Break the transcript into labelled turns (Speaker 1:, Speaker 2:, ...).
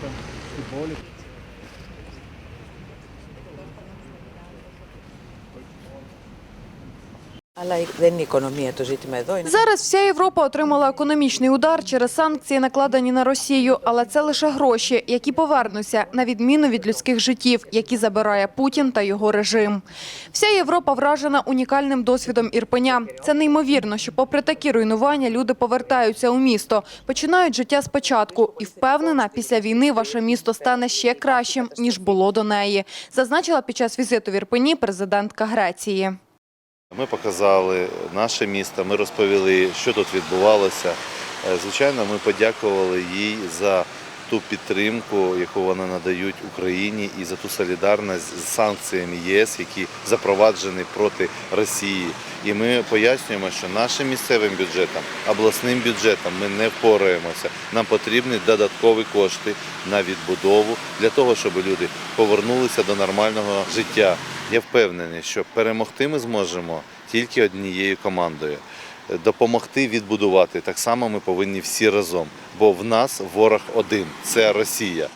Speaker 1: com futebol. Αλλά δεν είναι η οικονομία το ζήτημα εδώ. Είναι...
Speaker 2: Зараз вся Європа отримала економічний удар через санкції, накладені на Росію. Але це лише гроші, які повернуться на відміну від людських життів, які забирає Путін та його режим. Вся Європа вражена унікальним досвідом Ірпеня. Це неймовірно, що попри такі руйнування люди повертаються у місто, починають життя спочатку. І впевнена, після війни ваше місто стане ще кращим ніж було до неї. Зазначила під час візиту в Ірпені президентка Греції.
Speaker 3: Ми показали наше місто, ми розповіли, що тут відбувалося. Е, Звичайно, ми подякували їй за ту підтримку, яку вони надають Україні, і за ту солідарність з санкціями ЄС, які запроваджені проти Росії. І ми пояснюємо, що нашим місцевим бюджетом, обласним бюджетом ми не впораємося. Нам потрібні додаткові кошти на відбудову для того, щоб люди повернулися до нормального життя. Я впевнений, що перемогти ми зможемо тільки однією командою. Допомогти відбудувати так само ми повинні всі разом, бо в нас ворог один це Росія.